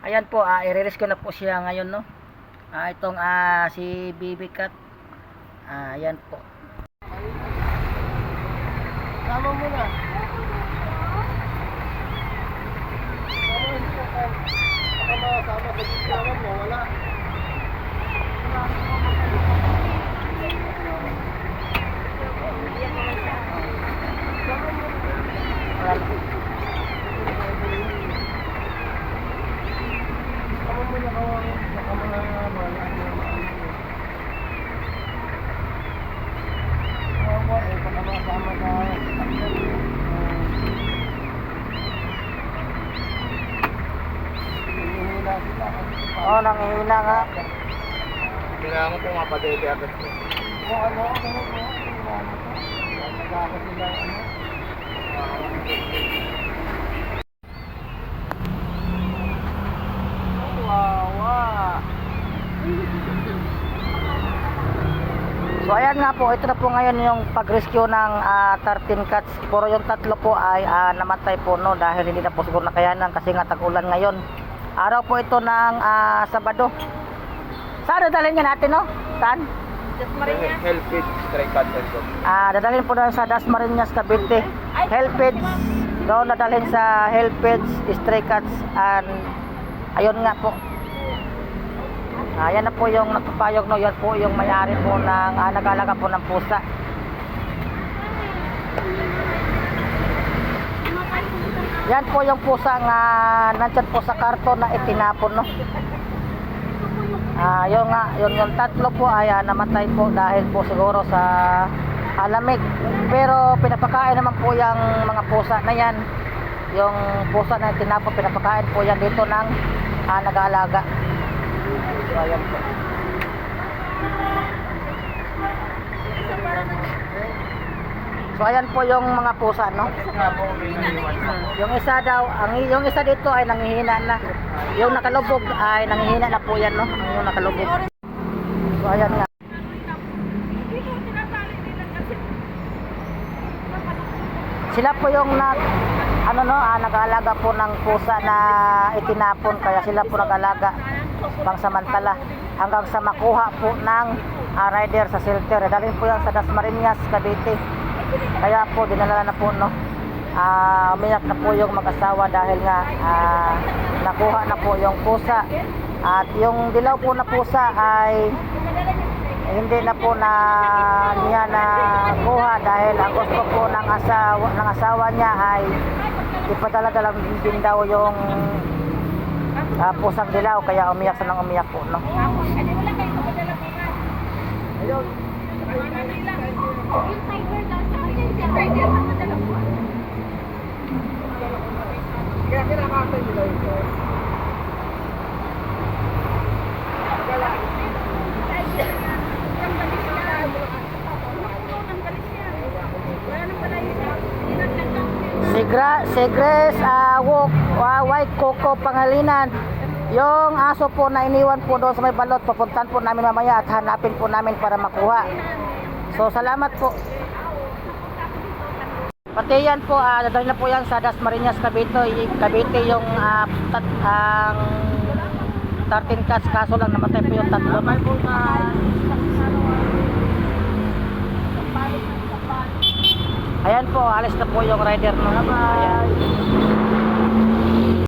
Ayan po, ah, i-release ko na po siya ngayon, no? Ah, itong ah, si BB Cat. Ah, ayan po. Sama mo na. Sama sa bigyawan mo, wala. Sama mo na kawang, baka mga wala. Kawawa eh, baka makasama ka. Hihina sila. Oo, oh, nangihina nga. Kailangan ko mapadede agad ko. O ano, ano, ano, ano, Nagkaka sila, ano. So ayan nga po, ito na po ngayon yung pag-rescue ng ah, 13 cats. Puro yung tatlo po ay ah, namatay po no dahil hindi na po siguro nakayanan kasi nga tag-ulan ngayon. Araw po ito ng ah, Sabado. Saan dadalhin nga natin no? Saan? Help it, strike. Ah, dadalhin po doon sa Dasmariñas, Cavite. Helpage. Doon dadalhin sa Helpage, Stray Cats, and ayun nga po. Ah, yan na po yung nagpapayog no, yan po yung may-ari po ng ah, nag-alaga po ng pusa. Yan po yung pusa nga nandyan po sa karton na itinapon no. Ah, yung nga, yung, yung tatlo po ay ah, namatay po dahil po siguro sa alamig. Pero pinapakain naman po yung mga pusa na yan. Yung pusa na tinapon, pinapakain po yan dito ng ah, nag-aalaga. So, ayan po. So, ayan po yung mga pusa, no? Yung isa daw, ang yung isa dito ay nangihina na. Yung nakalubog ay nangihina na po yan, no? Yung nakalubog. So ayan nga. Sila po yung nag ano no, ah, nag-aalaga po ng pusa na itinapon kaya sila po nag-alaga pangsamantala hanggang sa makuha po ng ah, rider sa shelter. Dalhin po yan sa Dasmariñas, Cavite. Kaya po dinala na po no. Ah, umiyak na po yung mag-asawa dahil nga ah, nakuha na po yung pusa. At yung dilaw po na pusa ay hindi na po na niya na kuha dahil ang gusto po ng asawa, ng asawa niya ay ipadala-dala din daw yung ah, pusang dilaw kaya umiyak sa nang umiyak po no. Kaya kinakatay nila ito. Si Gra, si Grace ah, Wok, ah, White Coco Pangalinan. Yung aso po na iniwan po doon sa may balot, papuntan po namin mamaya at hanapin po namin para makuha. So salamat po. Pati yan po, ah, dadalhin na po yan sa Dasmariñas, Cavite, Cavite yung ah, tat, ang 13 cats, kaso lang namatay po yung tatlo. Ayan po, alis na po yung rider no. Ayan.